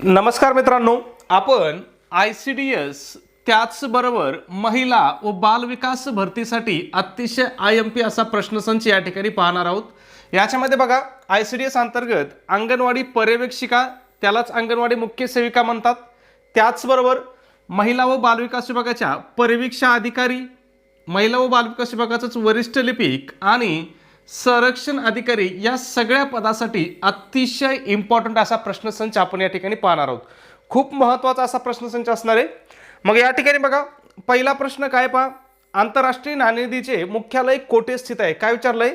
नमस्कार मित्रांनो. आपण आय सी डी एस त्याचबरोबर महिला व बालविकास भरतीसाठी अतिशय आय एम पी असा प्रश्नसंच या ठिकाणी पाहणार आहोत. याच्यामध्ये बघा आय सी डी एस अंतर्गत अंगणवाडी पर्यवेक्षिका त्यालाच अंगणवाडी मुख्य सेविका म्हणतात. त्याचबरोबर महिला व बालविकास विभागाच्या परिवीक्षा अधिकारी महिला व बालविकास विभागाचंच वरिष्ठ लिपिक आणि संरक्षण अधिकारी या सगळ्या पदासाठी अतिशय इम्पॉर्टंट असा प्रश्नसंच आपण या ठिकाणी पाहणार आहोत. खूप महत्त्वाचा असा प्रश्नसंच असणार आहे. मग या ठिकाणी बघा पहिला प्रश्न काय पहा? आंतरराष्ट्रीय नाणेनिधीचे मुख्यालय कोठे स्थित आहे? काय विचारलंय?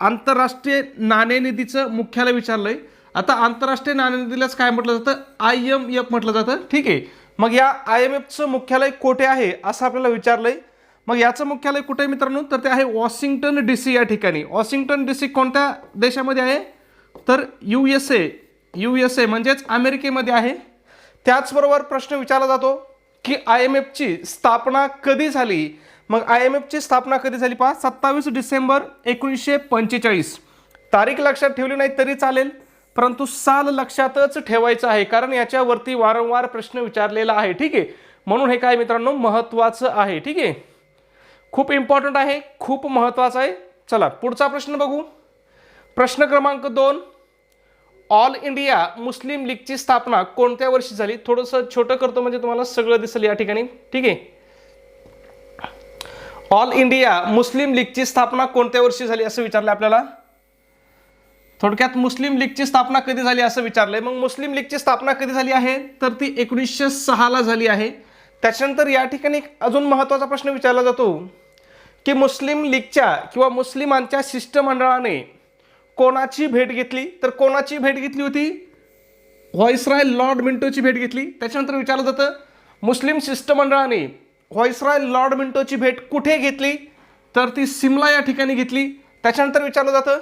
आंतरराष्ट्रीय नाणेनिधीचं मुख्यालय विचारलंय. आता आंतरराष्ट्रीय नाणेनिधीलाच काय म्हटलं जातं? आय एम एफ म्हटलं जातं. ठीक आहे. मग या आय एम एफचं मुख्यालय कोठे आहे? असं आपल्याला विचारलंय. मग याचं मुख्यालय कुठे आहे मित्रांनो? तर ते आहे वॉशिंग्टन डी सी या ठिकाणी. वॉशिंग्टन डी सी कोणत्या देशामध्ये आहे? तर U S A. U S A म्हणजेच अमेरिकेमध्ये आहे. त्याचबरोबर प्रश्न विचारला जातो की आय एम एफची स्थापना कधी झाली? मग आय एम एफची स्थापना कधी झाली पहा? सत्तावीस डिसेंबर एकोणीसशे पंचेचाळीस. तारीख लक्षात ठेवली नाही तरी चालेल परंतु साल लक्षातच ठेवायचं आहे कारण याच्यावरती वारंवार प्रश्न विचारलेला आहे. ठीक आहे? म्हणून हे काय मित्रांनो महत्त्वाचं आहे. ठीक आहे? खूप इम्पॉर्टंट आहे खूप महत्त्वाचं आहे. चला पुढचा प्रश्न बघू. प्रश्न क्रमांक दोन. ऑल इंडिया मुस्लिम लीगची स्थापना कोणत्या वर्षी झाली? थोडंसं छोटं करतो म्हणजे तुम्हाला सगळं दिसेल या ठिकाणी. ठीक आहे? ऑल इंडिया मुस्लिम लीगची स्थापना कोणत्या वर्षी झाली असं विचारलं आपल्याला? थोडक्यात मुस्लिम लीगची स्थापना कधी झाली असं विचारलंय. मग मुस्लिम लीगची स्थापना कधी झाली आहे? तर ती एकोणीसशे सहाला झाली आहे. त्याच्यानंतर या ठिकाणी एक अजून महत्त्वाचा प्रश्न विचारला जातो. की मुस्लिम लीगच्या किंवा मुस्लिमांच्या शिष्टमंडळाने कोणाची भेट घेतली? तर कोणाची भेट घेतली होती? व्हॉइसराय लॉर्ड मिंटोची भेट घेतली. त्याच्यानंतर विचारलं जातं मुस्लिम शिष्टमंडळाने व्हॉइसराय लॉर्ड मिंटोची भेट कुठे घेतली? तर ती सिमला या ठिकाणी घेतली. त्याच्यानंतर विचारलं जातं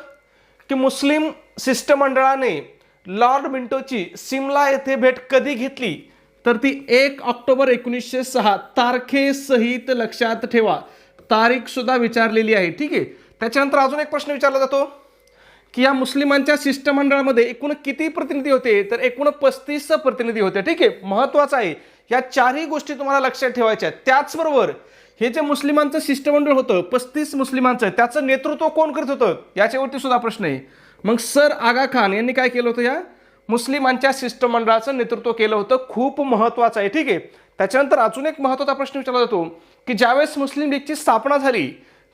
की मुस्लिम शिष्टमंडळाने लॉर्ड मिंटोची सिमला येथे भेट कधी घेतली? तर ती एक ऑक्टोबर एकोणीसशे सहा तारखेसहित लक्षात ठेवा. तारीख सुद्धा विचारलेली आहे. ठीक आहे. त्याच्यानंतर अजून एक प्रश्न विचारला जातो की या मुस्लिमांच्या शिष्टमंडळामध्ये एकूण किती प्रतिनिधी होते? तर एकूण पस्तीस प्रतिनिधी होते. ठीक आहे. महत्त्वाचं आहे. या चारही गोष्टी तुम्हाला लक्षात ठेवायच्या आहेत. त्याचबरोबर हे जे मुस्लिमांचं शिष्टमंडळ होतं पस्तीस मुस्लिमांचं त्याचं नेतृत्व कोण करत होतं? याच्यावरती सुद्धा प्रश्न आहे. मग सर आगा खान यांनी काय केलं होतं या? मुस्लिमांच्या शिष्टमंडळाचं नेतृत्व केलं होतं. खूप महत्त्वाचं आहे. ठीक आहे. त्याच्यानंतर अजून एक महत्त्वाचा प्रश्न विचारला जातो की ज्यावेळेस मुस्लिम लीगची स्थापना झाली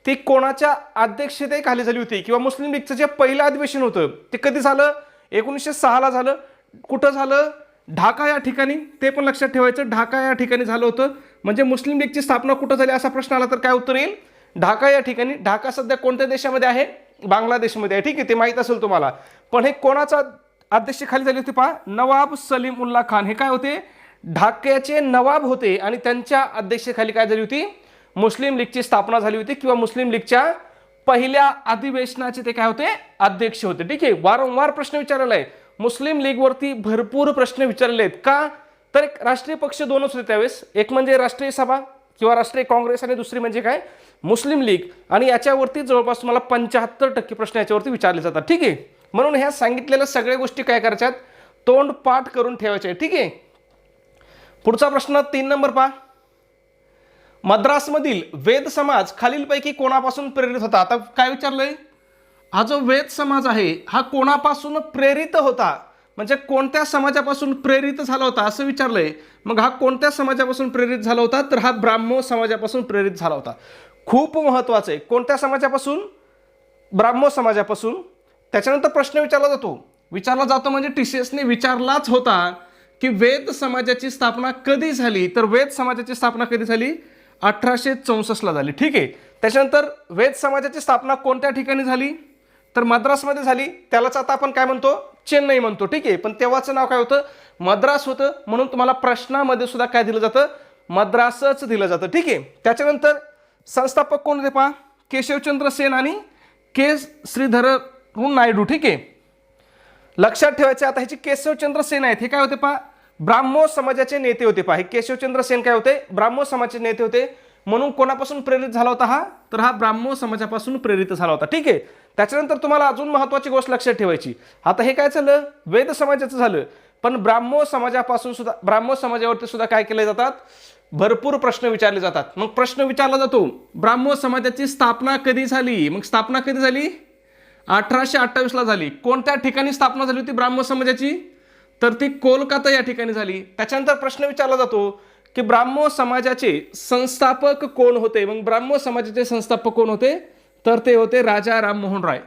ती कोणाच्या अध्यक्षतेखाली झाली होती? किंवा मुस्लिम लीगचं जे पहिलं अधिवेशन होतं ते कधी झालं? एकोणीसशे सहाला झालं. कुठं झालं? ढाका या ठिकाणी. ते पण लक्षात ठेवायचं ढाका या ठिकाणी झालं होतं. म्हणजे मुस्लिम लीगची स्थापना कुठं झाली असा प्रश्न आला तर काय उत्तर येईल? ढाका या ठिकाणी. ढाका सध्या कोणत्या देशामध्ये आहे? बांगलादेशमध्ये. आहे ठीक आहे ते माहीत असेल तुम्हाला. पण हे कोणाचा अध्यक्षतेखाली झाली होती पहा? नवाब सलीम उल्ला खान. हे काय होते? ढाक्याचे नवाब होते आणि त्यांच्या अध्यक्षतेखाली काय झाली होती? मुस्लिम लीगची स्थापना झाली होती किंवा मुस्लिम लीगच्या पहिल्या अधिवेशनाचे ते काय होते? अध्यक्ष होते. ठीक आहे. वारंवार प्रश्न विचारलेला आहे. मुस्लिम लीगवरती भरपूर प्रश्न विचारलेले आहेत. का? तर एक राष्ट्रीय पक्ष दोनच होते त्यावेळेस. एक म्हणजे राष्ट्रीय सभा किंवा राष्ट्रीय काँग्रेस आणि दुसरी म्हणजे काय? Muslim League. आणि याच्यावरती जवळपास तुम्हाला पंच्याहत्तर टक्के प्रश्न याच्यावरती विचारले जातात. ठीक आहे. म्हणून ह्या सांगितलेल्या सगळ्या गोष्टी काय करायच्यात? तोंड पाठ करून ठेवायच्या ठीक आहे. पुढचा प्रश्न तीन नंबर पहा. मद्रासमधील वेद समाज खालीलपैकी कोणापासून प्रेरित होता? आता काय विचारलंय? हा जो वेद समाज आहे हा कोणापासून प्रेरित होता? म्हणजे कोणत्या समाजापासून प्रेरित झाला होता असं विचारलंय. मग हा कोणत्या समाजापासून प्रेरित झाला होता? तर हा ब्राह्मो समाजापासून प्रेरित झाला होता. खूप महत्त्वाचं आहे. कोणत्या समाजापासून? ब्राह्मो समाजापासून. त्याच्यानंतर प्रश्न विचारला जातो. विचारला जातो म्हणजे टी सी एसने विचारलाच होता. की वेद समाजाची स्थापना कधी झाली? तर वेद समाजाची स्थापना कधी झाली? अठराशे चौसष्टला झाली. ठीक आहे? त्याच्यानंतर वेद समाजाची स्थापना कोणत्या ठिकाणी झाली? तर मद्रासमध्ये झाली. त्यालाच आता आपण काय म्हणतो? चेन्नई म्हणतो. ठीक आहे? पण तेव्हाचं नाव काय होतं? मद्रास होतं. म्हणून तुम्हाला प्रश्नामध्ये सुद्धा काय दिलं जातं? मद्रासच दिलं जातं. ठीक आहे? त्याच्यानंतर संस्थापक कोण होते पहा? केशवचंद्र सेन आणि के श्रीधर नायडू. ठीक आहे? लक्षात ठेवायचं आता ह्याची केशवचंद्र सेन आहेत. हे काय होते पहा? ब्राह्मो समाजाचे नेते होते पहा. केशवचंद्र सेन काय होते? ब्राह्मो समाजाचे नेते होते. म्हणून कोणापासून प्रेरित झाला होता हा? तर हा ब्राह्मो समाजापासून प्रेरित झाला होता. ठीक आहे. त्याच्यानंतर तुम्हाला अजून महत्वाची गोष्ट लक्षात ठेवायची. आता हे काय झालं? वेद समाजाचं झालं. पण ब्राह्मो समाजापासून सुद्धा ब्राह्मो समाजावरती सुद्धा काय केले जातात? भरपूर प्रश्न विचारले जातात. मग प्रश्न विचारला जातो ब्राह्मो समाजाची स्थापना कधी झाली? मग स्थापना कधी झाली? अठराशे अठ्ठावीसला झाली. कोणत्या ठिकाणी स्थापना झाली होती ब्राह्मो समाजाची? तर ती कोलकाता या ठिकाणी झाली. त्याच्यानंतर प्रश्न विचारला जातो की ब्राह्मो समाजाचे संस्थापक कोण होते? मग ब्राह्मो समाजाचे संस्थापक कोण होते? तर ते होते राजा राममोहन राय.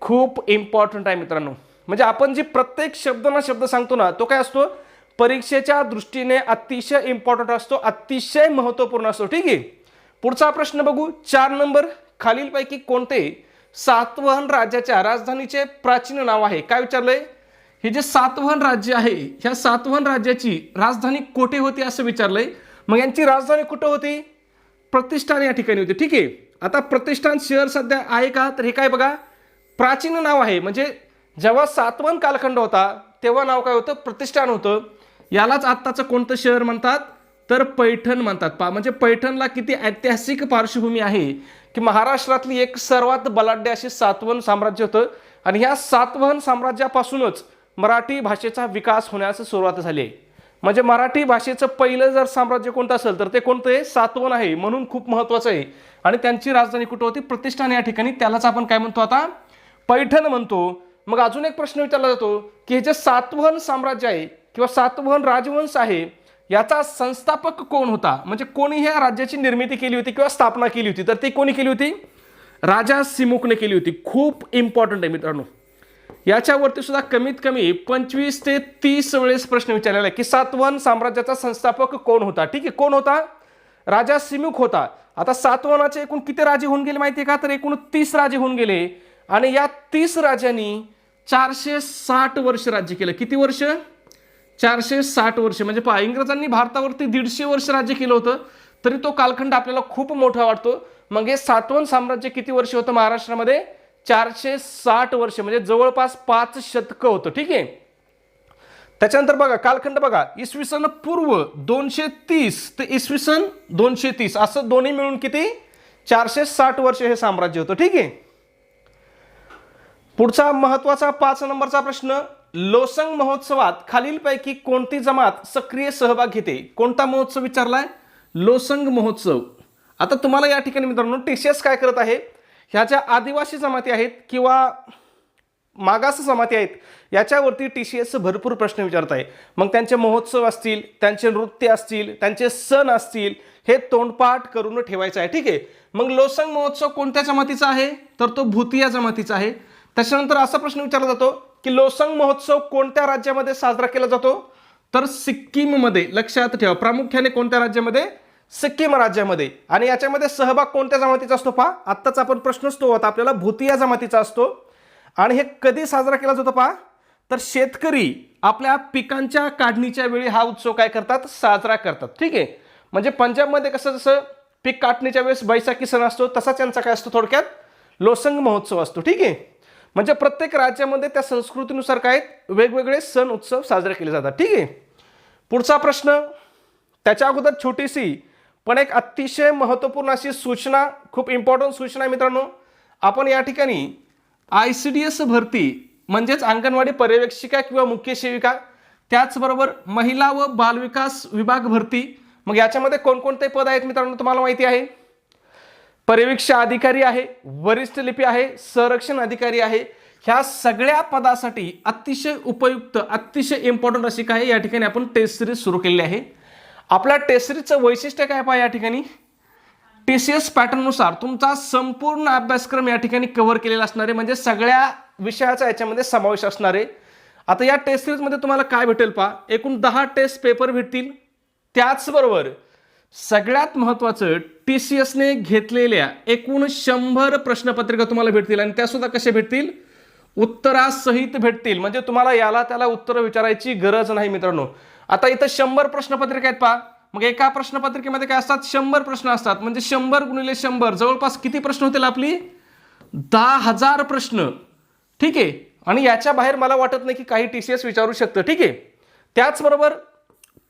खूप इम्पॉर्टंट आहे मित्रांनो. म्हणजे आपण जे प्रत्येक शब्द ना शब्द सांगतो ना तो काय असतो? परीक्षेच्या दृष्टीने अतिशय इम्पॉर्टंट असतो अतिशय महत्त्वपूर्ण असतो. ठीक आहे? पुढचा प्रश्न बघू. चार नंबर. खालीलपैकी कोणते सातवहन राज्याच्या राजधानीचे प्राचीन नाव आहे? काय विचारलंय? हे जे सातवहन राज्य आहे ह्या सातवहन राज्याची राजधानी कोठे होती असं विचारलंय. मग यांची राजधानी कुठं होती? प्रतिष्ठान या ठिकाणी होती. ठीक आहे. आता प्रतिष्ठान शहर सध्या आहे का? तर हे काय बघा. प्राचीन नाव आहे. म्हणजे जेव्हा सातवन कालखंड होता तेव्हा नाव काय होतं? प्रतिष्ठान होतं. यालाच आत्ताचं कोणतं शहर म्हणतात? तर पैठण म्हणतात. पा म्हणजे पैठणला किती ऐतिहासिक पार्श्वभूमी आहे की महाराष्ट्रातली एक सर्वात बलाढ्य अशी सातवन साम्राज्य होतं. आणि ह्या सातवहन साम्राज्यापासूनच मराठी भाषेचा विकास होण्यास सुरुवात झाली आहे. म्हणजे मराठी भाषेचं पहिलं जर साम्राज्य कोणतं असेल तर ते कोणतं आहे? सातवन आहे म्हणून खूप महत्त्वाचं आहे. आणि त्यांची राजधानी कुठं होती? प्रतिष्ठान या ठिकाणी. त्यालाच आपण काय म्हणतो आता? पैठण म्हणतो. मग अजून एक प्रश्न विचारला जातो की हे जे सातवहन साम्राज्य आहे किंवा सातवहन राजवंश आहे याचा संस्थापक कोण होता? म्हणजे कोणी ह्या राज्याची निर्मिती केली होती किंवा स्थापना केली होती? तर ती कोणी केली होती? राजा सिमुकने केली होती. खूप इम्पॉर्टंट आहे मित्रांनो. याच्यावरती सुद्धा कमीत कमी पंचवीस ते तीस वेळेस प्रश्न विचारलेला आहे की सातवन साम्राज्याचा संस्थापक कोण होता? ठीक आहे कोण होता? राजा सिमुख होता. आता सातवनाचे एकूण किती राजे होऊन गेले माहिती आहे का? तर एकूण तीस राजे होऊन गेले. आणि या तीस राजांनी चारशे साठ वर्ष राज्य केलं. किती वर्ष? चारशे साठ वर्ष. म्हणजे पहा इंग्रजांनी भारतावरती दीडशे वर्ष राज्य केलं होतं तरी तो कालखंड आपल्याला खूप मोठा वाटतो. मग हे सातवन साम्राज्य किती वर्ष होतं महाराष्ट्रामध्ये? चारशे साठ वर्ष म्हणजे जवळपास पाच शतकं होतं ठीक आहे? त्याच्यानंतर बघा कालखंड बघा इसवी सन पूर्व दोनशे तीस ते इसवी सन दोनशे तीस असं दोन्ही मिळून किती? चारशे साठ वर्ष हे साम्राज्य होतं ठीक आहे? पुढचा महत्त्वाचा पाच नंबरचा प्रश्न लोसंग महोत्सवात खालीलपैकी कोणती जमात सक्रिय सहभाग घेते? कोणता महोत्सव विचारलाय? लोसंग महोत्सव. आता तुम्हाला या ठिकाणी मित्रांनो टी सी एस काय करत आहे? ह्या ज्या आदिवासी जमाती आहेत किंवा मागास जमाती आहेत याच्यावरती टी सी एस भरपूर प्रश्न विचारत आहे. मग त्यांचे महोत्सव असतील त्यांचे नृत्य असतील त्यांचे सण असतील हे तोंडपाठ करून ठेवायचं आहे. ठीक आहे? मग लोसंग महोत्सव कोणत्या जमातीचा आहे? तर तो भूतिया जमातीचा आहे. त्याच्यानंतर असा प्रश्न विचारला जातो की लोसंग महोत्सव कोणत्या राज्यामध्ये साजरा केला जातो? तर सिक्कीममध्ये लक्षात ठेवा प्रामुख्याने कोणत्या राज्यामध्ये? सिक्कीम राज्यामध्ये. आणि याच्यामध्ये सहभाग कोणत्या जमातीचा असतो पहा? आत्ताच आपण प्रश्नच तो होता आपल्याला भूतिया जमातीचा असतो. आणि हे कधी साजरा केला जातो पहा? तर शेतकरी आपल्या पिकांच्या काढणीच्या वेळी हा उत्सव काय करतात? साजरा करतात. ठीक आहे? म्हणजे पंजाबमध्ये कसं जसं पीक काढणीच्या वेळेस बैसाखी सण असतो तसाच यांचा काय असतो थोडक्यात? लोसंग महोत्सव असतो. ठीक आहे? म्हणजे प्रत्येक राज्यामध्ये त्या संस्कृतीनुसार काय वेगवेगळे सण उत्सव साजरे केले जातात. ठीक आहे? पुढचा प्रश्न. त्याच्या अगोदर छोटीशी पण एक अतिशय महत्त्वपूर्ण अशी सूचना खूप इम्पॉर्टंट सूचना आहे मित्रांनो. आपण या ठिकाणी आय सी डी एस भरती म्हणजेच अंगणवाडी पर्यवेक्षिका किंवा मुख्य सेविका त्याचबरोबर महिला व बालविकास विभाग भरती. मग याच्यामध्ये कोणकोणते पद आहेत मित्रांनो तुम्हाला माहिती आहे? पर्यवेक्षा अधिकारी आहे वरिष्ठ लिपी आहे संरक्षण अधिकारी आहे. ह्या सगळ्या पदासाठी अतिशय उपयुक्त अतिशय इम्पॉर्टंट अशी काय या ठिकाणी आपण टेस्ट सिरीज सुरू केलेली आहे. आपल्या टेसरीचं वैशिष्ट्य काय पहा या ठिकाणी? टी सी एस पॅटर्ननुसार तुमचा संपूर्ण अभ्यासक्रम या ठिकाणी कव्हर केलेला असणार आहे. म्हणजे सगळ्या विषयाचा याच्यामध्ये समावेश असणार आहे. आता या टेस्ट सिरीजमध्ये तुम्हाला काय भेटेल पहा? एकूण दहा टेस्ट पेपर भेटतील. त्याचबरोबर सगळ्यात महत्त्वाचं टी सी एसने घेतलेल्या एकूण शंभर प्रश्नपत्रिका तुम्हाला भेटतील आणि त्यासुद्धा कशा भेटतील? उत्तरासहित भेटतील. म्हणजे तुम्हाला याला त्याला उत्तरं विचारायची गरज नाही मित्रांनो. आता इथं शंभर प्रश्नपत्रिका आहेत पहा. मग एका प्रश्नपत्रिकेमध्ये काय असतात? शंभर प्रश्न असतात. म्हणजे शंभर गुणिले शंभर. जवळपास किती प्रश्न होतील आपली? दहा हजार प्रश्न. ठीक आहे? आणि याच्या बाहेर मला वाटत नाही की काही टी सी एस विचारू शकतं. ठीक आहे? त्याचबरोबर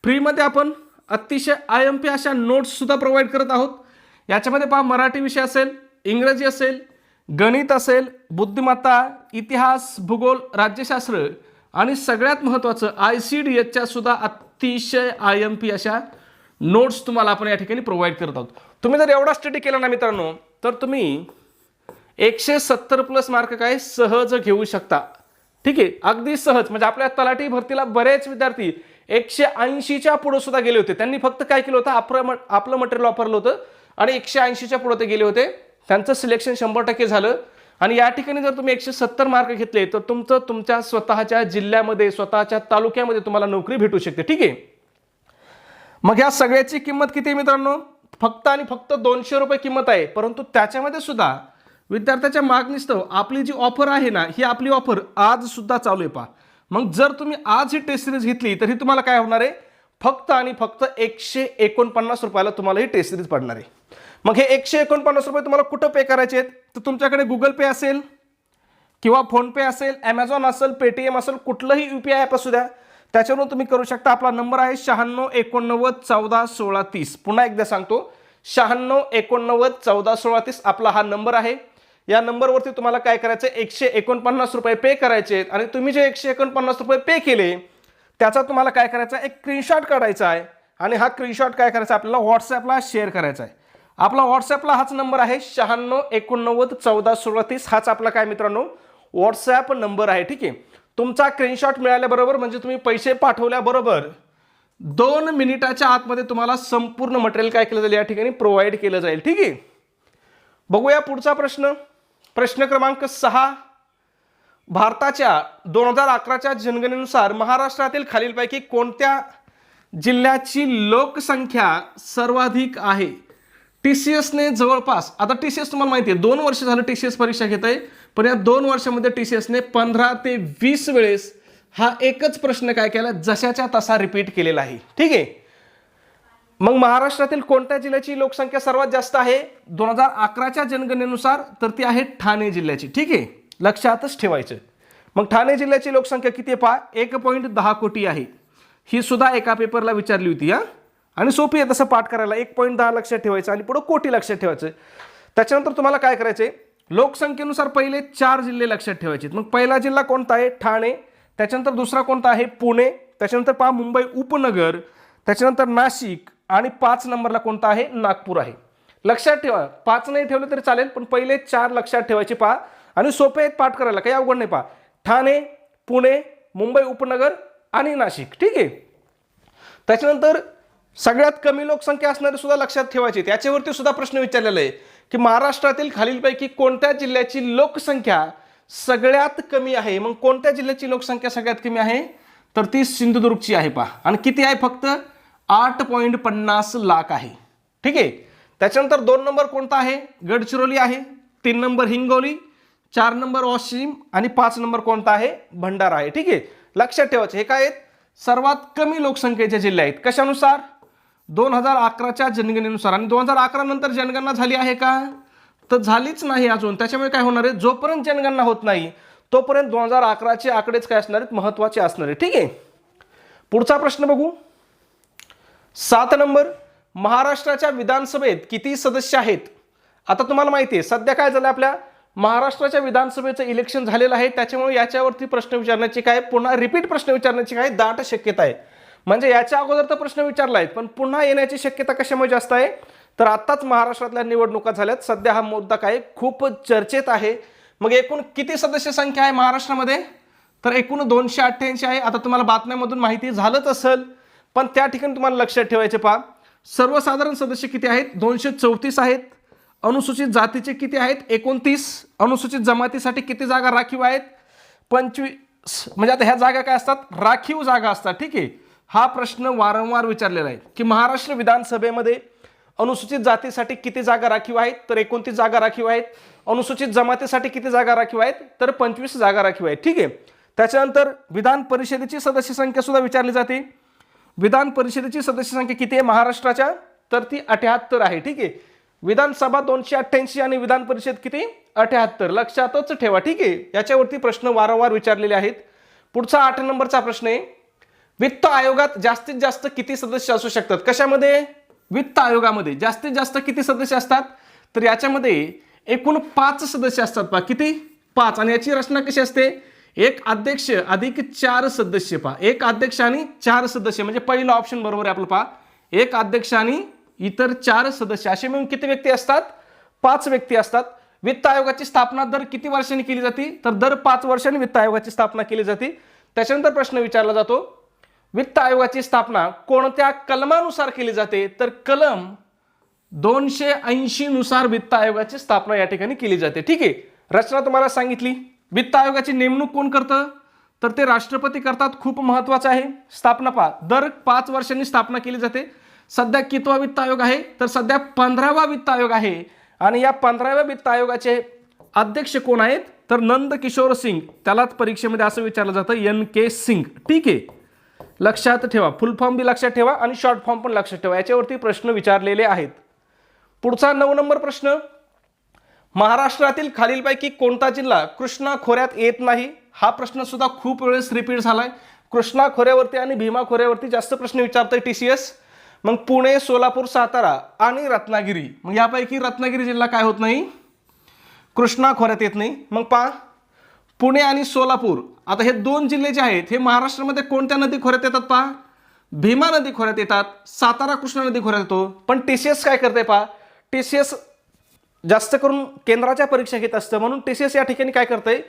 फ्रीमध्ये आपण अतिशय आय एम पी अशा नोट्ससुद्धा प्रोव्हाइड करत आहोत. याच्यामध्ये पहा मराठी विषय असेल इंग्रजी असेल गणित असेल बुद्धिमत्ता इतिहास भूगोल राज्यशास्त्र आणि सगळ्यात महत्त्वाचं आय सी डी एचच्या सुद्धा अतिशय आय एम पी अशा नोट्स तुम्हाला आपण या ठिकाणी प्रोव्हाइड करत आहोत. तुम्ही जर एवढा स्टडी केला ना मित्रांनो तर तुम्ही एकशे सत्तर प्लस मार्क काय सहज घेऊ शकता. ठीक आहे? अगदी सहज. म्हणजे आपल्या तलाठी भरतीला बरेच विद्यार्थी एकशे ऐंशीच्या पुढे सुद्धा गेले होते. त्यांनी फक्त काय केलं होतं? आपलं आपलं मटेरियल वापरलं होतं आणि एकशे ऐंशीच्या पुढे ते गेले होते. त्यांचं सिलेक्शन शंभर टक्के झालं. आणि या ठिकाणी जर तुम्ही एकशे सत्तर मार्क घेतले तर तुमचं तुमच्या स्वतःच्या जिल्ह्यामध्ये स्वतःच्या तालुक्यामध्ये तुम्हाला नोकरी भेटू शकते. ठीक आहे? मग या सगळ्याची किंमत किती आहे मित्रांनो? फक्त आणि फक्त दोनशे रुपये किंमत आहे. परंतु त्याच्यामध्ये सुद्धा विद्यार्थ्याच्या मागणीस्तव आपली जी ऑफर आहे ना ही आपली ऑफर आज सुद्धा चालू आहे पहा. मग जर तुम्ही आज ही टेस्ट सिरीज घेतली तर ही तुम्हाला काय होणार आहे? फक्त आणि फक्त एकशे एकोणपन्नास रुपयाला तुम्हाला ही टेस्ट सिरीज पडणार आहे. मग हे एकशे एकोणपन्नास रुपये तुम्हाला कुठं पे करायचे आहेत? तर तुमच्याकडे गुगल पे असेल किंवा फोनपे असेल ॲमेझॉन असेल पेटीएम असेल कुठलंही यू पी आय ॲप असू द्या त्याच्यावरून तुम्ही करू शकता. आपला नंबर आहे शहाण्णव एकोणनव्वद चौदा सोळा तीस. पुन्हा एकदा सांगतो शहाण्णव एकोणनव्वद चौदा सोळा तीस आपला हा नंबर आहे. या नंबरवरती तुम्हाला काय करायचं आहे एकशे एकोणपन्नास रुपये पे करायचे आहेत. आणि तुम्ही जे एकशे एकोणपन्नास रुपये पे केले त्याचा तुम्हाला काय करायचा आहे एक स्क्रीनशॉट काढायचा आहे. आणि हा स्क्रीनशॉट काय करायचा आहे? आपल्याला व्हॉट्सॲपला शेअर करायचा आहे. आपला व्हॉट्सॲपला हाच नंबर आहे शहाण्णव एकोणनव्वद चौदा सोळा हाच आपला काय मित्रांनो? व्हॉट्सॲप नंबर आहे ठीक आहे? तुमचा स्क्रीनशॉट मिळाल्याबरोबर म्हणजे तुम्ही पैसे पाठवल्याबरोबर दोन मिनिटाच्या आतमध्ये तुम्हाला संपूर्ण मटेरियल काय केलं जाईल या ठिकाणी प्रोव्हाइड केलं जाईल ठीक आहे? बघूया पुढचा प्रश्न. प्रश्न क्रमांक सहा. भारताच्या दोन हजार अकराच्या जनगणनेनुसार महाराष्ट्रातील खालीलपैकी कोणत्या जिल्ह्याची लोकसंख्या सर्वाधिक आहे? टी सी एसने जवळपास आता टी सी एस तुम्हाला माहिती आहे दोन वर्ष झालं टी सी एस परीक्षा घेत आहे पण या दोन वर्षामध्ये टी सी एसने पंधरा ते वीस वेळेस हा एकच प्रश्न काय केला जशाच्या तसा रिपीट केलेला आहे. ठीक आहे? मग महाराष्ट्रातील कोणत्या जिल्ह्याची लोकसंख्या सर्वात जास्त आहे? दोन हजार अकराच्या जनगणनेनुसार तर ती आहे ठाणे जिल्ह्याची. ठीक आहे? लक्षातच ठेवायचं. मग ठाणे जिल्ह्याची लोकसंख्या किती आहे पहा एक पॉईंट दहा कोटी आहे. ही सुद्धा एका पेपरला विचारली होती हा. आणि सोपी आहे तसं पाठ करायला. एक पॉईंट दहा लक्षात ठेवायचं आणि पुढं कोटी लक्षात ठेवायचं. त्याच्यानंतर तुम्हाला काय करायचं आहे लोकसंख्येनुसार पहिले चार जिल्हे लक्षात ठेवायचे मग पहिला जिल्हा कोणता आहे? ठाणे. त्याच्यानंतर दुसरा कोणता आहे? पुणे. त्याच्यानंतर पहा मुंबई उपनगर. त्याच्यानंतर नाशिक आणि पाच नंबरला कोणता आहे? नागपूर आहे. लक्षात ठेवा. पाच नाही ठेवले तरी चालेल पण पहिले चार लक्षात ठेवायचे पहा. आणि सोपे आहेत पाठ करायला. काही अवघड नाही पहा. ठाणे पुणे मुंबई उपनगर आणि नाशिक. ठीक आहे? त्याच्यानंतर सगळ्यात कमी लोकसंख्या असणारे सुद्धा लक्षात ठेवायची त्याच्यावरती सुद्धा प्रश्न विचारलेला आहे की महाराष्ट्रातील खालीलपैकी कोणत्या जिल्ह्याची लोकसंख्या सगळ्यात कमी आहे? मग कोणत्या जिल्ह्याची लोकसंख्या सगळ्यात कमी आहे? तर ती सिंधुदुर्गची आहे पहा. आणि किती आहे फक्त? आठ पॉईंट पन्नास लाख आहे. ठीक आहे? त्याच्यानंतर दोन नंबर कोणता आहे? गडचिरोली आहे. तीन नंबर हिंगोली चार नंबर वाशिम आणि पाच नंबर कोणता आहे? भंडारा आहे. ठीक आहे? लक्षात ठेवायचं. हे काय आहेत? सर्वात कमी लोकसंख्येचे जिल्हे आहेत. कशानुसार? दोन हजार अकराच्या जनगणनेनुसार आणि दोन हजार अकरा नंतर जनगणना झाली आहे का? तर झालीच नाही अजून. त्याच्यामुळे काय होणार आहे? जोपर्यंत जनगणना होत नाही तोपर्यंत दोन हजार अकराचे आकडेच काय असणार आहेत? महत्त्वाचे असणार आहे ठीक आहे? पुढचा प्रश्न बघू. सात नंबर. महाराष्ट्राच्या विधानसभेत किती सदस्य आहेत? आता तुम्हाला माहिती आहे सध्या काय झालं आपल्या? महाराष्ट्राच्या विधानसभेचं इलेक्शन झालेलं आहे. त्याच्यामुळे याच्यावरती प्रश्न विचारण्याची काय पुन्हा रिपीट प्रश्न विचारण्याची काय दाट शक्यता आहे. म्हणजे याच्या अगोदर तर प्रश्न विचारला आहे पण पुन्हा येण्याची शक्यता कशामुळे जास्त आहे? तर आत्ताच महाराष्ट्रातल्या निवडणुका झाल्यात. सध्या हा मुद्दा काय खूप चर्चेत आहे. मग एकूण किती सदस्य संख्या आहे महाराष्ट्रामध्ये? तर एकूण दोनशे अठ्ठ्याऐंशी आहे. आता तुम्हाला बातम्यामधून माहिती झालंच असेल पण त्या ठिकाणी तुम्हाला लक्षात ठेवायचे पहा. सर्वसाधारण सदस्य किती आहेत? दोनशे चौतीस आहेत. अनुसूचित जातीचे किती आहेत? एकोणतीस. अनुसूचित जमातीसाठी किती जागा राखीव आहेत? पंचवीस. म्हणजे आता ह्या जागा काय असतात? राखीव जागा असतात. ठीक आहे. हा प्रश्न वारंवार विचारलेला आहे की महाराष्ट्र विधानसभेमध्ये अनुसूचित जातीसाठी किती जागा राखीव आहेत? तर एकोणतीस जागा राखीव आहेत. अनुसूचित जमातीसाठी किती जागा राखीव आहेत? तर पंचवीस जागा राखीव आहेत. ठीक आहे. त्याच्यानंतर विधान परिषदेची सदस्य संख्या सुद्धा विचारली जाते. विधान परिषदेची सदस्य संख्या किती आहे महाराष्ट्राच्या? तर ती अठ्याहत्तर आहे. ठीक आहे. विधानसभा दोनशे अठ्ठ्याऐंशी आणि विधान परिषद किती? अठ्याहत्तर. लक्षातच ठेवा. ठीक आहे. याच्यावरती प्रश्न वारंवार विचारलेले आहेत. पुढचा आठ नंबरचा प्रश्न आहे. वित्त आयोगात जास्तीत जास्त किती सदस्य असू शकतात? कशामध्ये? वित्त आयोगामध्ये. जास्तीत जास्त किती सदस्य असतात? तर याच्यामध्ये एकूण पाच सदस्य असतात पा किती? पाच. आणि याची रचना कशी असते? एक अध्यक्ष अधिक चार सदस्य पहा. एक अध्यक्ष आणि चार सदस्य. म्हणजे पहिलं ऑप्शन बरोबर आहे आपलं पहा. एक अध्यक्ष आणि इतर चार सदस्य. असे मिळून किती व्यक्ती असतात? पाच व्यक्ती असतात. वित्त आयोगाची स्थापना दर किती वर्षांनी केली जाते? तर दर पाच वर्षांनी वित्त आयोगाची स्थापना केली जाते. त्याच्यानंतर प्रश्न विचारला जातो वित्त आयोगाची स्थापना कोणत्या कलमानुसार केली जाते? तर कलम दोनशे ऐंशी नुसार वित्त आयोगाची स्थापना या ठिकाणी केली जाते. ठीक आहे? रचना तुम्हाला सांगितली. वित्त आयोगाची नेमणूक कोण करतं? तर ते राष्ट्रपती करतात. खूप महत्वाचं आहे. स्थापना पहा. दर पाच वर्षांनी स्थापना केली जाते. सध्या कितवा वित्त आयोग आहे? तर सध्या पंधरावा वित्त आयोग आहे. आणि या पंधराव्या वित्त आयोगाचे अध्यक्ष कोण आहेत? तर नंद किशोर सिंग. त्यालाच परीक्षेमध्ये असं विचारलं जातं एन के सिंग. ठीक आहे? लक्षात ठेवा. फुल फॉर्म बी लक्षात ठेवा आणि शॉर्ट फॉर्म पण लक्षात ठेवा. याच्यावरती प्रश्न विचारलेले आहेत. पुढचा नऊ नंबर प्रश्न. महाराष्ट्रातील खालीलपैकी कोणता जिल्हा कृष्णा खोऱ्यात येत नाही? हा प्रश्न सुद्धा खूप वेळेस रिपीट झालाय. कृष्णा खोऱ्यावरती आणि भीमा खोऱ्यावरती जास्त प्रश्न विचारतोय टी सी एस मग पुणे सोलापूर सातारा आणि रत्नागिरी. मग यापैकी रत्नागिरी जिल्हा काय होत नाही? कृष्णा खोऱ्यात येत नाही. मग पहा. पुणे आणि सोलापूर. आता हे दोन जिल्हे जे आहेत हे महाराष्ट्रामध्ये कोणत्या नदी खोऱ्यात येतात पहा? भीमा नदी खोऱ्यात येतात सातारा कृष्णा नदी खोऱ्यात येतो. पण टी सी एस काय करते पहा? टी सी एस जास्त करून केंद्राच्या परीक्षा घेत असतं म्हणून टी सी एस या ठिकाणी काय करतंय?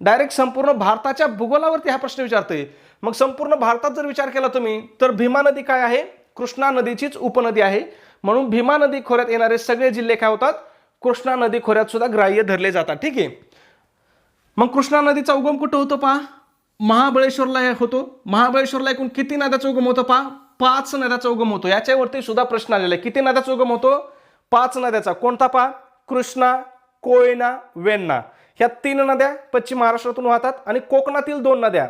डायरेक्ट संपूर्ण भारताच्या भूगोलावरती हा प्रश्न विचारते मग संपूर्ण भारतात जर विचार केला तुम्ही तर भीमा नदी काय आहे? कृष्णा नदीचीच उपनदी आहे. म्हणून भीमा नदी खोऱ्यात येणारे सगळे जिल्हे काय होतात? कृष्णा नदी खोऱ्यात सुद्धा ग्राह्य धरले जातात ठीक आहे? मग कृष्णा नदीचा उगम कुठं होतो पहा? महाबळेश्वरला हे होतो. महाबळेश्वरला एकूण किती नद्याचा उगम होतो पहा? पाच नद्याचा उगम होतो. याच्यावरती सुद्धा प्रश्न आलेला आहे. किती नद्याचा उगम होतो? पाच नद्याचा. कोणता पहा? कृष्णा कोयना वेण्णा ह्या तीन नद्या पश्चिम महाराष्ट्रातून वाहतात आणि कोकणातील दोन नद्या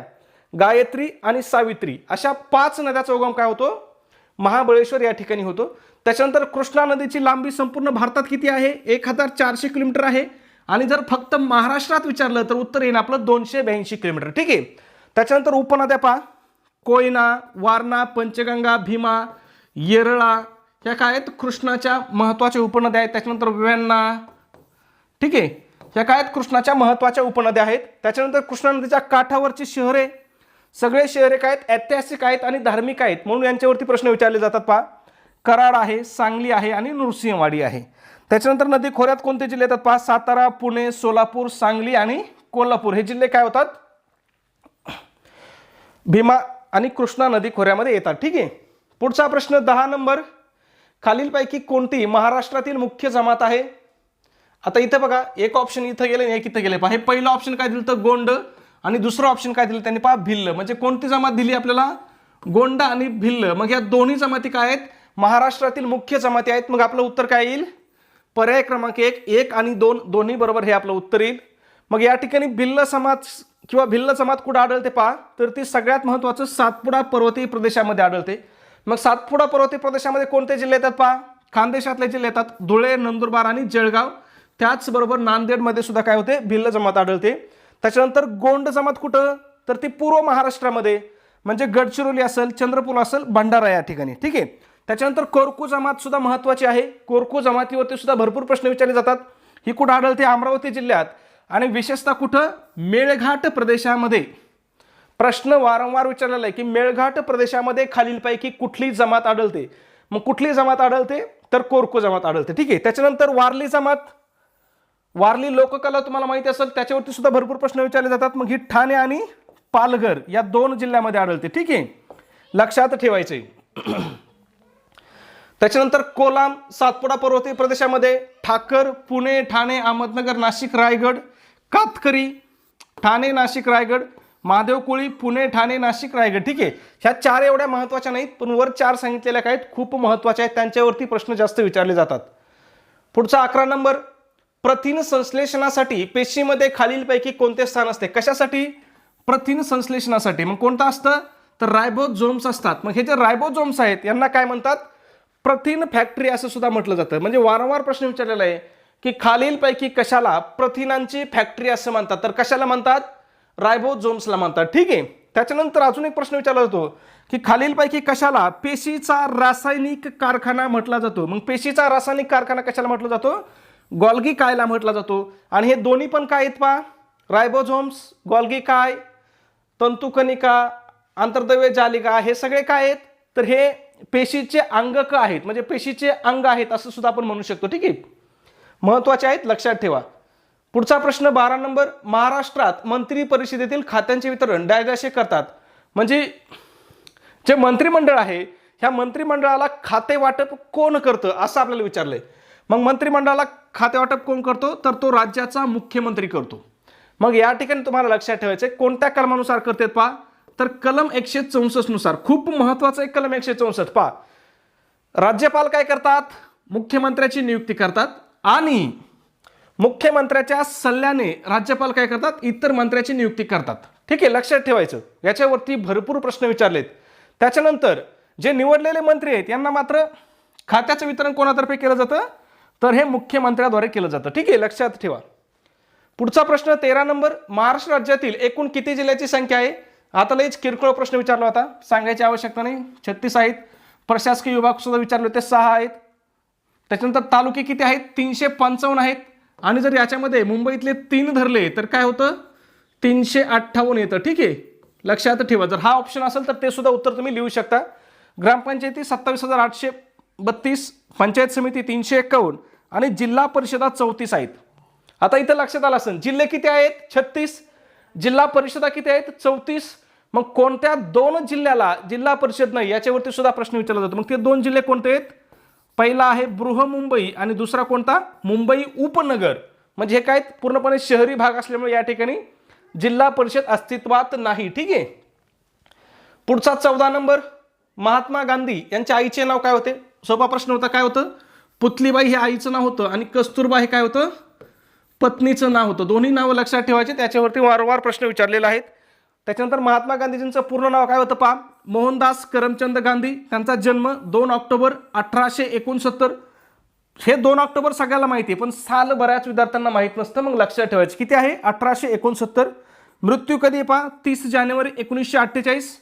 गायत्री आणि सावित्री. अशा पाच नद्याचा उगम काय होतो? महाबळेश्वर या ठिकाणी होतो. त्याच्यानंतर कृष्णा नदीची लांबी संपूर्ण भारतात किती आहे? एक हजार चारशे किलोमीटर आहे. आणि जर फक्त महाराष्ट्रात विचारलं तर उत्तर येईल आपलं दोनशे ब्याऐंशी किलोमीटर. ठीक आहे? त्याच्यानंतर उपनद्या पहा. कोयना वारणा पंचगंगा भीमा येरळा ह्या काय आहेत? कृष्णाच्या महत्त्वाच्या उपनद्या आहेत. त्याच्यानंतर वेण्णा ठीक आहे? ह्या काय आहेत? कृष्णाच्या महत्त्वाच्या उपनद्या आहेत. त्याच्यानंतर कृष्णा नदीच्या काठावरची शहरे. सगळे शहरे काय आहेत? ऐतिहासिक आहेत आणि धार्मिक आहेत. म्हणून यांच्यावरती प्रश्न विचारले जातात पहा. कराड आहे सांगली आहे आणि नृसिंहवाडी आहे. त्याच्यानंतर नदी खोऱ्यात कोणते जिल्हे येतात पहा? सातारा पुणे सोलापूर सांगली आणि कोल्हापूर. हे जिल्हे काय होतात? भीमा आणि कृष्णा नदी खोऱ्यामध्ये येतात. ठीक आहे? पुढचा प्रश्न दहा नंबर. खालीलपैकी कोणती महाराष्ट्रातील मुख्य जमात आहे? आता इथं बघा एक ऑप्शन इथं गेले आणि एक इथं गेले. पहा हे पहिलं ऑप्शन काय दिलं तर गोंड आणि दुसरं ऑप्शन काय दिलं? त्यांनी पहा भिल्ल. म्हणजे कोणती जमात दिली आपल्याला? गोंड आणि भिल्ल. मग या दोन्ही जमाती काय आहेत? महाराष्ट्रातील मुख्य जमाती आहेत. मग आपलं उत्तर काय येईल? पर्याय क्रमांक एक एक आणि दोन दोन्ही बरोबर हे आपलं उत्तर येईल. मग या ठिकाणी भिल्ल समाज किंवा भिल्ल जमात कुठं आढळते पहा? तर ती सगळ्यात महत्त्वाचं सातपुडा पर्वतीय प्रदेशामध्ये आढळते. मग सातपुडा पर्वतीय प्रदेशामध्ये कोणते जिल्हे येतात पहा? खानदेशातले जिल्हे येतात. धुळे नंदुरबार आणि जळगाव. त्याचबरोबर नांदेडमध्ये सुद्धा काय होते? भिल्ल जमात आढळते. त्याच्यानंतर गोंड जमात कुठं? तर ती पूर्व महाराष्ट्रामध्ये. म्हणजे गडचिरोली असेल चंद्रपूर असेल भंडारा या ठिकाणी. ठीक आहे? त्याच्यानंतर कोरकू जमात सुद्धा महत्त्वाची आहे. कोरकू जमातीवरती सुद्धा भरपूर प्रश्न विचारले जातात. ही कुठं आढळते? अमरावती जिल्ह्यात. आणि विशेषतः कुठं? मेळघाट प्रदेशामध्ये. प्रश्न वारंवार विचारलेला आहे की मेळघाट प्रदेशामध्ये खालीलपैकी कुठली जमात आढळते? मग कुठली जमात आढळते? तर कोरकू जमात आढळते. ठीक आहे. त्याच्यानंतर वारली जमात. वारली लोककला तुम्हाला माहिती असेल त्याच्यावरती सुद्धा भरपूर प्रश्न विचारले जातात. मग ही ठाणे आणि पालघर या दोन जिल्ह्यामध्ये आढळते. ठीक आहे. लक्षात ठेवायचे त्याच्यानंतर कोलाम सातपुडा पर्वतीय प्रदेशामध्ये ठाकर पुणे ठाणे अहमदनगर नाशिक रायगड कातकरी ठाणे नाशिक रायगड महादेवकुळी पुणे ठाणे नाशिक रायगड. ठीक आहे? ह्या चार एवढ्या महत्त्वाच्या नाहीत पण वर चार सांगितलेल्या काय खूप महत्त्वाच्या आहेत. त्यांच्यावरती प्रश्न जास्त विचारले जातात. पुढचा अकरा नंबर. प्रथिन संश्लेषणासाठी पेशीमध्ये खालीलपैकी कोणते स्थान असते? कशासाठी? प्रथिन संश्लेषणासाठी. मग कोणतं असतं? तर रायबोझोम्स असतात. मग हे जे रायबोझोम्स आहेत यांना काय म्हणतात? प्रथिन फॅक्टरी असं सुद्धा म्हटलं जातं. म्हणजे वारंवार प्रश्न विचारलेला आहे की खालीलपैकी कशाला प्रथिनांची फॅक्टरी असं म्हणतात? तर कशाला म्हणतात? रायबोझोम्सला म्हणतात. ठीक आहे. त्याच्यानंतर अजून एक प्रश्न विचारला जातो की खालीलपैकी कशाला पेशीचा रासायनिक कारखाना म्हटला जातो? मग पेशीचा रासायनिक कारखाना कशाला म्हटला जातो? गॉल्गी कायला म्हटला जातो. आणि हे दोन्ही पण काय आहेत पा रायबोझोम्स गॉल्गी काय तंतुकनिका आंतर्दव्य जालिका हे सगळे काय आहेत? तर हे पेशीचे अंगक आहेत म्हणजे पेशीचे अंग आहेत असं सुद्धा आपण म्हणू शकतो ठीक आहे? महत्त्वाचे आहेत लक्षात ठेवा. पुढचा प्रश्न बारा नंबर महाराष्ट्रात मंत्री परिषदेतील खात्यांचे वितरण डायडाशे करतात. म्हणजे जे मंत्रिमंडळ आहे ह्या मंत्रिमंडळाला खाते वाटप कोण करतं असं आपल्याला विचारलंय. मग मंत्रिमंडळाला खाते वाटप कोण करतो? तर तो राज्याचा मुख्यमंत्री करतो. मग या ठिकाणी तुम्हाला लक्षात ठेवायचं आहे कोणत्या कलमानुसार करतात पहा? तर कलम एकशे चौसष्टनुसार खूप महत्वाचं आहे कलम एकशे चौसष्ट पहा. राज्यपाल काय करतात? मुख्यमंत्र्याची नियुक्ती करतात आणि मुख्यमंत्र्याच्या सल्ल्याने राज्यपाल काय करतात? इतर मंत्र्याची नियुक्ती करतात. ठीक आहे लक्षात ठेवायचं. याच्यावरती भरपूर प्रश्न विचारलेत. त्याच्यानंतर जे निवडलेले मंत्री आहेत यांना मात्र खात्याचं वितरण कोणातर्फे केलं जातं? तर हे मुख्यमंत्र्याद्वारे केलं जातं. ठीक आहे लक्षात ठेवा. पुढचा प्रश्न तेरा नंबर. महाराष्ट्र राज्यातील एकूण किती जिल्ह्याची संख्या आहे? आता लईच किरकोळ प्रश्न विचारला होता. सांगायची आवश्यकता नाही. छत्तीस आहेत. प्रशासकीय विभाग सुद्धा विचारले होते सहा आहेत. त्याच्यानंतर तालुके किती आहेत? तीनशे पंचावन्न आहेत. आणि जर याच्यामध्ये मुंबईतले तीन धरले तर काय होतं? तीनशे अठ्ठावन्न येतं. ठीक आहे? लक्षात ठेवा. जर हा ऑप्शन असेल तर ते सुद्धा उत्तर तुम्ही लिहू शकता. ग्रामपंचायती सत्तावीस हजार आठशे बत्तीस पंचायत समिती तीनशे एक्कावन्न आणि जिल्हा परिषदा चौतीस आहेत. आता इथं लक्षात आलं असेल जिल्हे किती आहेत? छत्तीस. जिल्हा परिषदा किती आहेत? चौतीस. मग कोणत्या दोन जिल्ह्याला जिल्हा परिषद नाही याच्यावरती सुद्धा प्रश्न विचारला जातो. मग ते दोन जिल्हे कोणते आहेत? पहिला आहे बृहमुंबई आणि दुसरा कोणता? मुंबई उपनगर. म्हणजे हे काय पूर्णपणे शहरी भाग असल्यामुळे या ठिकाणी जिल्हा परिषद अस्तित्वात नाही. ठीक आहे? पुढचा चौदा नंबर. महात्मा गांधी यांच्या आईचे नाव काय होते? सोपा प्रश्न होता काय होतं? पुतलीबाई हे आईचं नाव होतं आणि कस्तुरबा हे काय होतं? पत्नीचं नाव होतं. दोन्ही नावं लक्षात ठेवायचे. त्याच्यावरती वारंवार प्रश्न विचारलेले आहेत. त्याच्यानंतर महात्मा गांधीजींचं पूर्ण नाव काय होतं पहा. मोहनदास करमचंद गांधी त्यांचा जन्म दोन ऑक्टोबर अठराशे एकोणसत्तर. हे दोन ऑक्टोबर सगळ्याला माहिती आहे पण साल बऱ्याच विद्यार्थ्यांना माहीत नसतं. मग लक्षात ठेवायचं. किती आहे? अठराशे एकोणसत्तर. मृत्यू कधी पहा? तीस जानेवारी एकोणीसशे अठ्ठेचाळीस.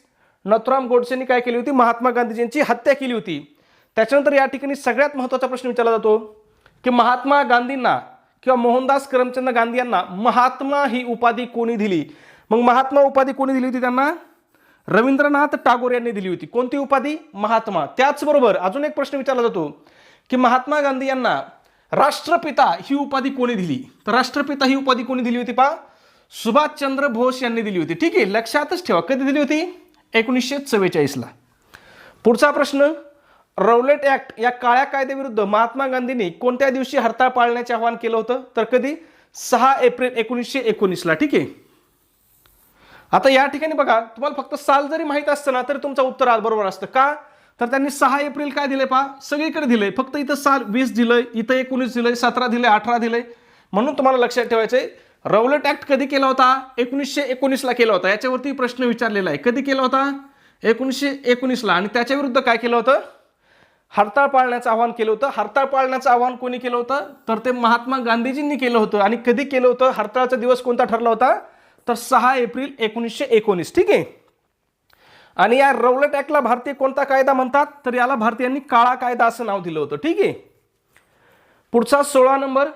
नथुराम गोडसेंनी काय केली होती? महात्मा गांधीजींची हत्या केली होती. त्याच्यानंतर या ठिकाणी सगळ्यात महत्त्वाचा प्रश्न विचारला जातो की महात्मा गांधींना किंवा मोहनदास करमचंद गांधी यांना महात्मा ही उपाधी कोणी दिली? मग महात्मा उपाधी कोणी दिली होती त्यांना? रवींद्रनाथ टागोर यांनी दिली होती. कोणती उपाधी? महात्मा. त्याचबरोबर अजून एक प्रश्न विचारला जातो की महात्मा गांधी यांना राष्ट्रपिता ही उपाधी कोणी दिली? तर राष्ट्रपिता ही उपाधी कोणी दिली होती पा? सुभाषचंद्र बोस यांनी दिली होती. ठीक आहे लक्षातच ठेवा. कधी दिली होती? एकोणीसशे चव्वेचाळीसला. पुढचा प्रश्न रौलेट ऍक्ट या काळ्या कायद्याविरुद्ध महात्मा गांधींनी कोणत्या दिवशी हरताळ पाळण्याचे आवाहन केलं होतं? तर कधी? सहा एप्रिल एकोणीसशे एकोणीसला ठीक आहे? आता या ठिकाणी बघा तुम्हाला फक्त साल जरी माहीत असतं ना तरी तुमचं उत्तर आज बरोबर असतं. का? तर त्यांनी सहा एप्रिल काय दिले पहा? सगळीकडे दिलंय. फक्त इथं साल वीस दिलंय इथं एकोणीस दिलंय सतरा दिलंय अठरा दिलंय. म्हणून तुम्हाला लक्षात ठेवायचंय रौलट ऍक्ट कधी केला होता? एकोणीसशे एकोणीसला केला होता. याच्यावरती प्रश्न विचारलेला आहे. कधी केला होता? एकोणीसशे एकोणीसला. आणि त्याच्या विरुद्ध काय केलं होतं? हरताळ पाळण्याचं आवाहन केलं होतं. हरताळ पाळण्याचं आवाहन कोणी केलं होतं? तर ते महात्मा गांधीजींनी केलं होतं. आणि कधी केलं होतं? हरताळचा दिवस कोणता ठरला होता? तर सहा एप्रिल एकोणीसशे एकोणीस. ठीक आहे? आणि या रौलट ऍक्टला भारतीय कोणता कायदा म्हणतात? तर याला भारतीयांनी काळा कायदा असं नाव दिलं होतं. ठीक आहे? पुढचा सोळा नंबर.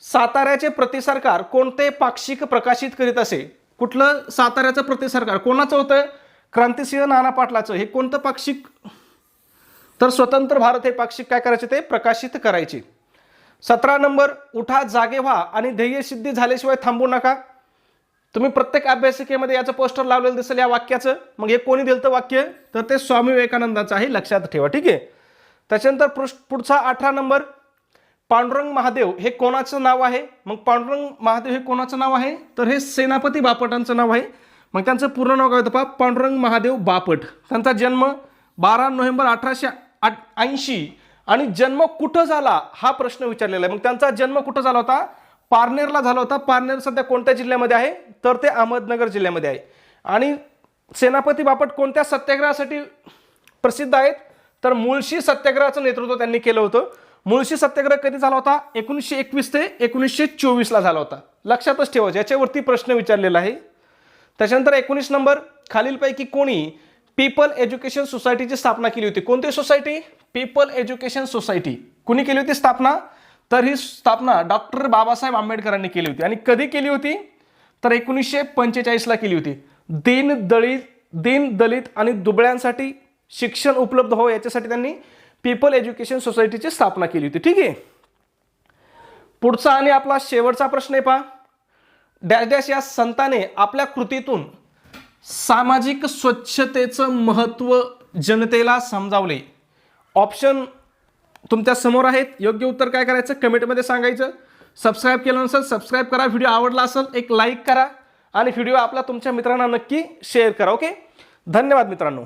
साताऱ्याचे प्रतिसरकार कोणते पाक्षिक प्रकाशित करीत असे? कुठलं साताऱ्याचं प्रतिसरकार? कोणाचं होतं? क्रांतिसिंह नाना पाटलाचं. हे कोणतं पाक्षिक तर स्वतंत्र भारत हे पाक्षिक काय करायचे ते? प्रकाशित करायचे. सतरा नंबर उठा जागे व्हा आणि ध्येयसिद्धी झाल्याशिवाय थांबू नका. तुम्ही प्रत्येक अभ्यासिकेमध्ये याचं पोस्टर लावलेलं दिसेल या वाक्याचं. मग हे कोणी दिलं वाक्य? तर ते स्वामी विवेकानंदाचं आहे लक्षात ठेवा ठीक आहे? त्याच्यानंतर पृष्ठ पुढचा अठरा नंबर पांडुरंग महादेव हे कोणाचं नाव आहे? मग पांडुरंग महादेव हे कोणाचं नाव आहे? तर हे सेनापती बापटांचं नाव आहे. मग त्यांचं पूर्ण नाव काय होतं पहा? पांडुरंग महादेव बापट. त्यांचा जन्म बारा नोव्हेंबर अठराशे ऐंशी. आणि जन्म कुठं झाला हा प्रश्न विचारलेला आहे. मग त्यांचा जन्म कुठं झाला होता? पारनेरला झाला होता. पारनेर सध्या कोणत्या जिल्ह्यामध्ये आहे? तर ते अहमदनगर जिल्ह्यामध्ये आहे. आणि सेनापती बापट कोणत्या सत्याग्रहासाठी प्रसिद्ध आहेत? तर मुळशी सत्याग्रहाचं नेतृत्व त्यांनी केलं होतं. मुळशी सत्याग्रह कधी झाला होता? एकोणीसशे एकवीस ते एकोणीसशे चोवीसला झाला होता. लक्षातच ठेवायचं. याच्यावरती प्रश्न विचारलेला आहे. त्याच्यानंतर एकोणीस नंबर. खालीलपैकी कोणी पीपल एज्युकेशन सोसायटीची स्थापना केली होती. कोणती सोसायटी पीपल एज्युकेशन सोसायटी कुणी केली होती स्थापना? तर ही स्थापना डॉक्टर बाबासाहेब आंबेडकरांनी केली होती. आणि कधी केली होती? तर एकोणीसशे पंचेचाळीसला केली होती. दीन दलित दीन दलित आणि दुबळ्यांसाठी शिक्षण उपलब्ध व्हावं याच्यासाठी त्यांनी पीपल एज्युकेशन सोसायटीची स्थापना केली होती. ठीक आहे? पुढचा आणि आपला शेवटचा प्रश्न आहे पहा. डॅश डॅश या संताने आपल्या कृतीतून सामाजिक स्वच्छतेचं महत्त्व जनतेला समजावले. ऑप्शन तुमच्यासमोर आहेत. योग्य उत्तर काय करायचं? कमेंटमध्ये सांगायचं. सबस्क्राईब केलं नसेल सबस्क्राईब करा. व्हिडिओ आवडला असेल एक लाईक करा. आणि व्हिडिओ आपला तुमच्या मित्रांना नक्की शेअर करा ओके धन्यवाद मित्रांनो.